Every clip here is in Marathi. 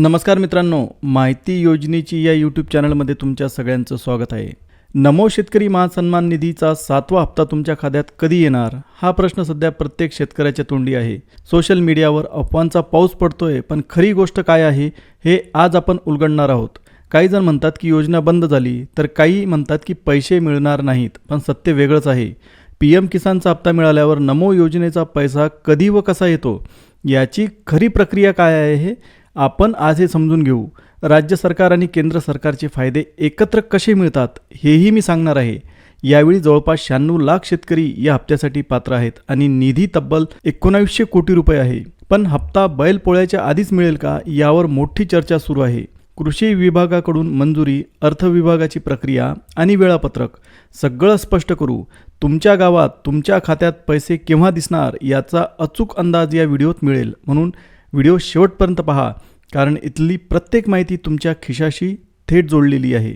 नमस्कार मित्रांनो माहिती योजनेची या यूट्यूब चॅनलमध्ये तुमच्या सगळ्यांचं स्वागत आहे. नमो शेतकरी महासन्मान निधीचा सातवा हप्ता तुमच्या खात्यात कधी येणार? हा प्रश्न सध्या प्रत्येक शेतकऱ्याच्या तोंडी आहे. सोशल मीडियावर अफवांचा पाऊस पडतोय पण खरी गोष्ट काय आहे हे आज आपण उलगडणार आहोत. काही जण म्हणतात की योजना बंद झाली तर काही म्हणतात की पैसे मिळणार नाहीत पण सत्य वेगळंच आहे. पी एम किसानचा हप्ता मिळाल्यावर नमो योजनेचा पैसा कधी व कसा येतो? याची खरी प्रक्रिया काय आहे हे आपण आज हे समजून घेऊ. राज्य सरकार आणि केंद्र सरकारचे फायदे एकत्र कसे मिळतात हेही मी सांगणार आहे. यावेळी जवळपास शहाण्णव लाख शेतकरी या हप्त्यासाठी पात्र आहेत आणि निधी तब्बल एकोणावीसशे कोटी रुपये आहे. पण हप्ता बैलपोळ्याच्या आधीच मिळेल का यावर मोठी चर्चा सुरू आहे. कृषी विभागाकडून मंजुरी अर्थ विभागाची प्रक्रिया आणि वेळापत्रक. सगळं स्पष्ट करू. तुमच्या गावात तुमच्या खात्यात पैसे केव्हा दिसणार याचा अचूक अंदाज या व्हिडिओत मिळेल. म्हणून व्हिडिओ शेवटपर्यंत पहा कारण इथली प्रत्येक माहिती तुमच्या खिशाशी थेट जोडलेली आहे.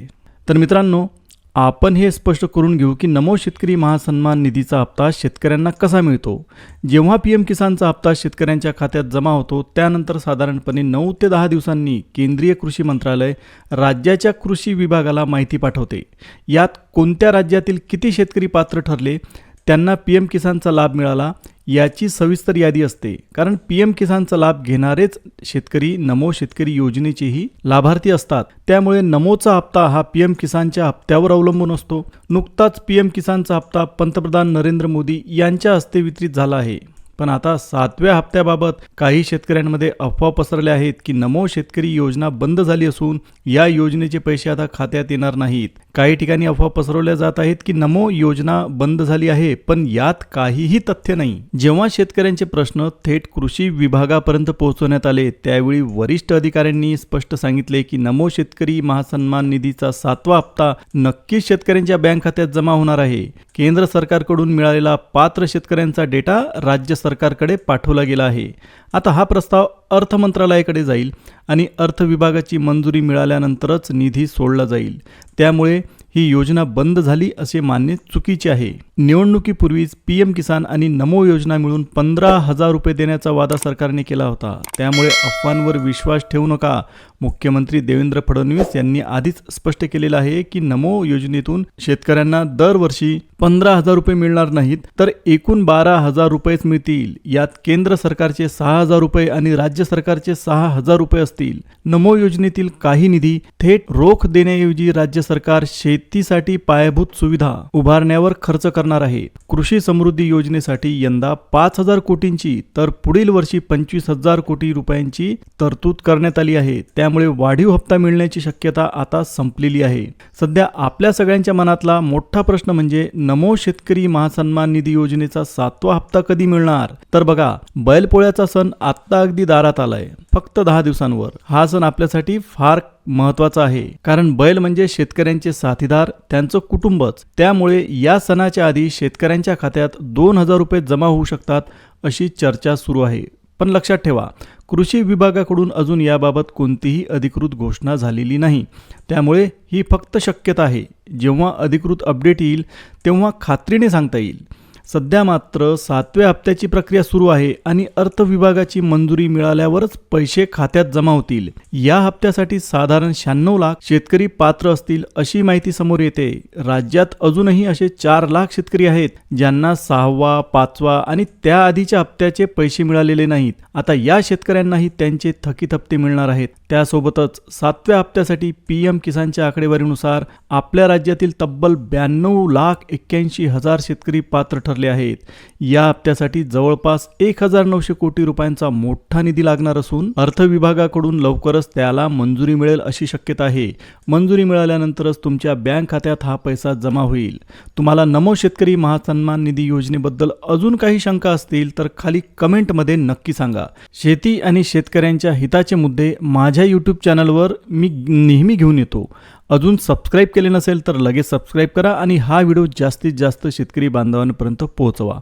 तर मित्रांनो आपण हे स्पष्ट करून घेऊ की नमो शेतकरी महासन्मान निधीचा हप्ता शेतकऱ्यांना कसा मिळतो? जेव्हा पी एम किसानचा हप्ता शेतकऱ्यांच्या खात्यात जमा होतो त्यानंतर साधारणपणे नऊ ते दहा दिवसांनी केंद्रीय कृषी मंत्रालय राज्याच्या कृषी विभागाला माहिती पाठवते. यात कोणत्या राज्यातील किती शेतकरी पात्र ठरले त्यांना पी एम किसानचा लाभ मिळाला याची सविस्तर यादी असते. कारण पी एम किसानचा लाभ घेणारेच शेतकरी नमो शेतकरी योजनेचेही लाभार्थी असतात. त्यामुळे नमोचा हप्ता हा पी एम किसानच्या हप्त्यावर अवलंबून असतो. नुकताच पी एम किसानचा हप्ता पंतप्रधान नरेंद्र मोदी यांच्या हस्ते वितरित झाला आहे. पण आता सातव्या हप्त्याबाबत काही शेतकऱ्यांमध्ये अफवा पसरल्या आहेत की नमो शेतकरी योजना बंद झाली असून या योजनेचे पैसे आता खात्यात येणार नाहीत. काही ठिकाणी अफवा पसरवल्या जात आहेत की नमो योजना बंद झाली आहे पण यात काहीही तथ्य नाही. जेव्हा शेतकऱ्यांचे प्रश्न थेट कृषी विभागापर्यंत पोहोचवण्यात आले त्यावेळी वरिष्ठ अधिकाऱ्यांनी स्पष्ट सांगितले की नमो शेतकरी महासन्मान निधीचा सातवा हप्ता नक्कीच शेतकऱ्यांच्या बँक खात्यात जमा होणार आहे. केंद्र सरकारकडून मिळालेला पात्र शेतकऱ्यांचा डेटा राज्य सरकारकडे पाठवला गेला आहे. आता हा प्रस्ताव अर्थ मंत्रालयाकडे जाईल आणि अर्थ विभागाची मंजुरी मिळाल्यानंतरच निधी सोडला जाईल. त्यामुळे ही योजना बंद झाली असे मानणे चुकीचे आहे. निवडणुकीपूर्वीच पी एम किसान आणि नमो योजना मिळून पंधरा हजार रुपये देण्याचा वादा सरकारने केला होता. त्यामुळे अफवांवर विश्वास ठेवू नका. मुख्यमंत्री देवेंद्र फडणवीस यांनी आधीच स्पष्ट केलेलं आहे की नमो योजनेतून शेतकऱ्यांना दरवर्षी पंधरा हजार रुपये मिळणार नाहीत तर एकूण बारा हजार रुपयेच मिळतील. यात केंद्र सरकारचे सहा हजार रुपये आणि राज्य सरकारचे सहा हजार रुपये असतील. नमो योजनेतील काही निधी थेट रोख देण्याऐवजी राज्य सरकार शेत शेतीसाठी पायाभूत सुविधा उभारण्यावर खर्च करणार आहे. कृषी समृद्धी योजनेसाठी यंदा पाच हजार कोटींची तर पुढील वर्षी पंचवीस हजार कोटी रुपयांची तरतूद करण्यात आली आहे. त्यामुळे वाढीव हप्ता मिळण्याची शक्यता आता संपलेली आहे. सध्या आपल्या सगळ्यांच्या मनातला मोठा प्रश्न म्हणजे नमो शेतकरी महासन्मान निधी योजनेचा सातवा हप्ता कधी मिळणार? तर बघा बैलपोळ्याचा सण आत्ता अगदी दारात आलाय. फक्त दहा दिवसांवर. हा सण आपल्यासाठी फार महत्त्वाचा आहे. कारण बैल म्हणजे शेतकऱ्यांचे साथीदार त्यांचं कुटुंबच. त्यामुळे या सणाच्या आधी शेतकऱ्यांच्या खात्यात दोन हजार रुपये जमा होऊ शकतात अशी चर्चा सुरू आहे. पण लक्षात ठेवा कृषी विभागाकडून अजून याबाबत कोणतीही अधिकृत घोषणा झालेली नाही. त्यामुळे ही फक्त शक्यता आहे. जेव्हा अधिकृत अपडेट येईल तेव्हा खात्रीने सांगता येईल. सध्या मात्र सातव्या हप्त्याची प्रक्रिया सुरू आहे आणि अर्थ विभागाची मंजुरी मिळाल्यावरच पैसे खात्यात जमा होतील. या हप्त्यासाठी साधारण शहाण्णव लाख शेतकरी पात्र असतील अशी माहिती समोर येते. राज्यात अजूनही असे चार लाख शेतकरी आहेत ज्यांना सहावा पाचवा आणि त्याआधीच्या हप्त्याचे पैसे मिळालेले नाहीत. आता या शेतकऱ्यांनाही त्यांचे थकीत हप्ते मिळणार आहेत. त्यासोबतच सातव्या हप्त्यासाठी पी एम किसानच्या आकडेवारीनुसार आपल्या राज्यातील तब्बल ब्याण्णव लाख एक्क्याऐंशी हजार शेतकरी पात्र ठरले आहेत. या हप्त्यासाठी जवळपास एक हजार नऊशे कोटी रुपयांचा मोठा निधी लागणार असून अर्थ विभागाकडून लवकरच त्याला मंजुरी मिळेल अशी शक्यता आहे. मंजुरी मिळाल्यानंतरच तुमच्या बँक खात्यात हा पैसा जमा होईल. तुम्हाला नमो शेतकरी महासन्मान निधी योजनेबद्दल अजून काही शंका असतील तर खाली कमेंटमध्ये नक्की सांगा. शेती आणि शेतकऱ्यांच्या हिताचे मुद्दे माझ्या यूट्यूब चॅनलवर मी नेहमी घेऊन येतो. अजून सबस्क्राईब केले नसेल तर लगेच सबस्क्राईब करा आणि हा व्हिडिओ जास्तीत जास्त शेतकरी बांधवांपर्यंत पोहोचवा.